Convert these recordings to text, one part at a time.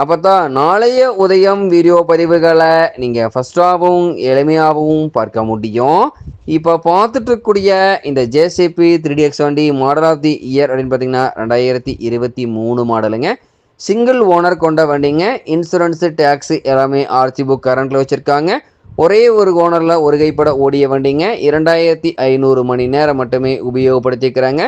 அப்போ தான் நாளைய உதயம் வீடியோ பதிவுகளை நீங்கள் ஃபஸ்ட்டாகவும் எளிமையாகவும் பார்க்க முடியும். இப்போ பார்த்துட்டு இருக்கக்கூடிய இந்த ஜேசிபி த்ரீ டி எக்ஸ் வண்டி மாடல் ஆஃப் தி இயர் அப்படின்னு பார்த்தீங்கன்னா ரெண்டாயிரத்தி இருபத்தி மூணு மாடலுங்க. சிங்கிள் ஓனர் கொண்ட வண்டிங்க. இன்சூரன்ஸு டேக்ஸு எல்லாமே ஆர்சி புக் கரண்ட்டில் வச்சுருக்காங்க. ஒரே ஒரு ஓனரில் ஒரு கைப்பட ஓடிய வண்டிங்க. இரண்டாயிரத்தி ஐநூறு மணி நேரம் மட்டுமே உபயோகப்படுத்திக்கிறாங்க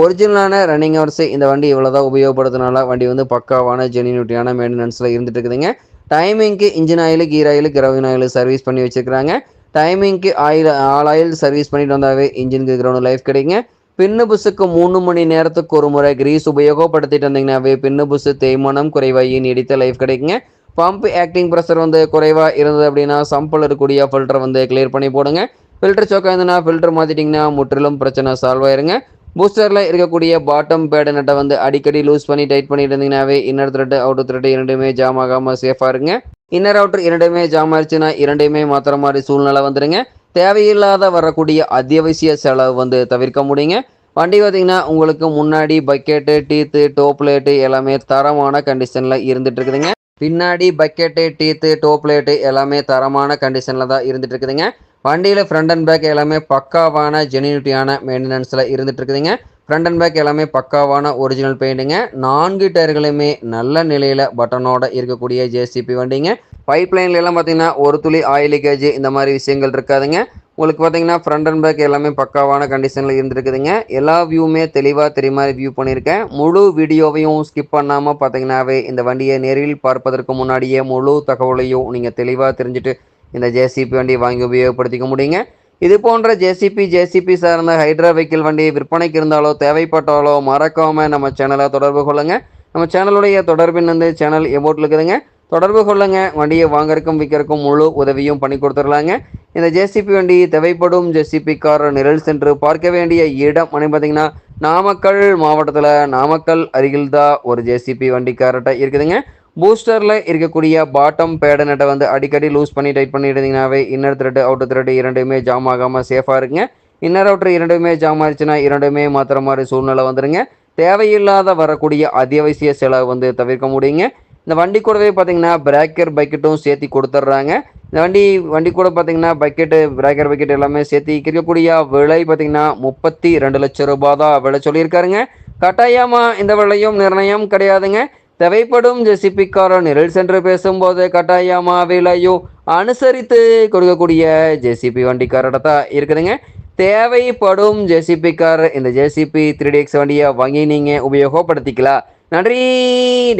ஒரிஜினலான ரன்னிங் ஹவர்ஸ் இந்த வண்டி இவ்வளோ தான் உபயோகப்படுறதுனால வண்டி வந்து பக்காவான ஜெனியூட்டியான மெயின்டெனன்ஸில் இருந்துட்டு இருக்குதுங்க. டைமிங்க்கு இன்ஜின் ஆயில் கீர் ஆயில் கிரவின் ஆயில் சர்வீஸ் பண்ணி வச்சுருக்கிறாங்க. டைமிங்க்கு ஆயில் ஆல் ஆயில் சர்வீஸ் பண்ணிட்டு வந்தாவே இன்ஜினுக்கு கிரவுண்ட் லைஃப் கிடைக்குங்க. பின்னு புஸுக்கு மூணு மணி நேரத்துக்கு ஒரு முறை கிரீஸ் உபயோகப்படுத்திட்டு வந்தீங்கன்னாவே பின்னு புஸ் தேய்மானம் குறைவாகி நீடித்த லைஃப் கிடைக்குங்க. பம்ப் ஆக்டிங் ப்ரெஷர் வந்து குறைவாக இருந்தது அப்படின்னா சம்பில் இருக்கக்கூடிய ஃபில்டர் வந்து கிளியர் பண்ணி போடுங்க. ஃபில்டர் சோக்கா இருந்ததுன்னா ஃபில்டர் மாற்றிட்டிங்கன்னா முற்றிலும் பிரச்சனை சால்வ் ஆயிருங்க. பூஸ்டரில் இருக்கக்கூடிய பாட்டம் பேடு நட்டை வந்து அடிக்கடி லூஸ் பண்ணி டைட் பண்ணிட்டு இருந்தீங்கன்னாவே இன்னர் த்ரெட்டு அவுட்டர் த்ரெட்டு இரண்டுமே ஜாம் ஆகாமல் சேஃபாக இருங்க. இன்னர் அவுட்டர் இரண்டுமே ஜாம் ஆயிடுச்சுன்னா இரண்டையுமே மாத்திர மாதிரி சூழ்நிலை வந்துடுங்க தேவையில்லாத வரக்கூடிய அத்தியாவசிய செலவு வந்து தவிர்க்க முடியுங்க. வண்டி பார்த்தீங்கன்னா உங்களுக்கு முன்னாடி பக்கெட்டு டீத்து டோப்லேட்டு எல்லாமே தரமான கண்டிஷனில் இருந்துட்டு இருக்குதுங்க. பின்னாடி பக்கெட்டு டீத்து டோப்லேட்டு எல்லாமே தரமான கண்டிஷனில் தான் இருந்துட்டு இருக்குதுங்க. வண்டியில் ஃப்ரண்ட் அண்ட் பேக் எல்லாமே பக்காவான ஜெனியூட்டியான மெயின்டெனன்ஸில் இருந்துட்டு இருக்குதுங்க ஃப்ரண்ட் அண்ட் பேக் எல்லாமே பக்காவான ஒரிஜினல் பெயிண்ட்டுங்க நான்கு டயர்களுமே நல்ல நிலையில் பட்டனோட இருக்கக்கூடிய ஜேசிபி வண்டிங்க. பைப் லைன்லாம் பார்த்தீங்கன்னா ஒரு துளி ஆயில் லீக்கேஜ் இந்த மாதிரி விஷயங்கள் இருக்காதுங்க. உங்களுக்கு பார்த்தீங்கன்னா ஃப்ரண்ட் அண்ட் பேக் எல்லாமே பக்காவான கண்டிஷனில் இருந்துருக்குதுங்க எல்லா வியூவுமே தெளிவாக தெரியுமா வியூ பண்ணியிருக்கேன். முழு வீடியோவையும் ஸ்கிப் பண்ணாமல் பார்த்தீங்கன்னாவே இந்த வண்டியை நேரில் பார்ப்பதற்கு முன்னாடியே முழு தகவலையும் நீங்கள் தெளிவாக தெரிஞ்சுட்டு இந்த ஜேசிபி வண்டியை வாங்கி உபயோகப்படுத்திக்க முடியுங்க. இது போன்ற ஜேசிபி ஜேசிபி சார்ந்த ஹைட்ரா வெஹிக்கிள் வண்டி விற்பனைக்கு இருந்தாலோ தேவைப்பட்டாலோ மறக்காமல் நம்ம சேனலை தொடர்பு கொள்ளுங்கள் நம்ம சேனலுடைய தொடர்பின் வந்து சேனல் எமோட்டில் இருக்குதுங்க. தொடர்பு கொள்ளுங்க. வண்டியை வாங்கறக்கும் விற்கிறக்கும் முழு உதவியும் பண்ணி கொடுத்துடலாங்க. இந்த ஜேசிபி வண்டி தேவைப்படும் ஜேசிபி கார் நிரல் சென்று பார்க்க வேண்டிய இடம் அப்படின்னு பார்த்தீங்கன்னா நாமக்கல் மாவட்டத்தில் நாமக்கல் அருகில் தான் ஒரு ஜேசிபி வண்டி கார்ட்ட இருக்குதுங்க. பூஸ்டரில் இருக்கக்கூடிய பாட்டம் பேட நட்டை வந்து அடிக்கடி லூஸ் பண்ணி டைட் பண்ணிட்டீங்கன்னாவே இன்னர் த்ரெட் அவுட்டர் த்ரெட் இரண்டுமே ஜாம் ஆகாமல் சேஃபாக இருக்குங்க இன்னர் அவுட்டர் இரண்டுமே ஜாம் ஆயிடுச்சுன்னா இரண்டுமே மாத்திர மாதிரி சூழ்நிலை வந்துடுங்க தேவையில்லாத வரக்கூடிய அத்தியாவசிய செலவு வந்து தவிர்க்க முடியுங்க. இந்த வண்டி கூடவே பார்த்தீங்கன்னா பிரேக்கர் பக்கெட்டும் சேர்த்து கொடுத்துட்றாங்க. இந்த வண்டி வண்டி கூட பார்த்தீங்கன்னா பக்கெட்டு பிரேக்கர் பக்கெட் எல்லாமே சேர்த்து இருக்கக்கூடிய விலை பார்த்தீங்கன்னா முப்பத்தி ரெண்டு லட்சம் ரூபாய் தான் விலை சொல்லியிருக்காருங்க. கட்டாயமாக இந்த விலையும் நிர்ணயம் கிடையாதுங்க. தேவைப்படும் ஜெசிபிக்காரர் நிரல் சென்று பேசும்போது கட்டாயமா விலையும் அனுசரித்து கொடுக்கக்கூடிய ஜேசிபி வண்டிக்காரோட தான் இருக்குதுங்க. தேவைப்படும் ஜேசிபி கார் இந்த ஜேசிபி த்ரீ டி எக்ஸ் வண்டியை வாங்கி நீங்கள் உபயோகப்படுத்திக்கலாம். நன்றி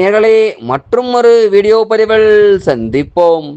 நேரலே மற்றும் ஒரு வீடியோ பதிவில் சந்திப்போம்.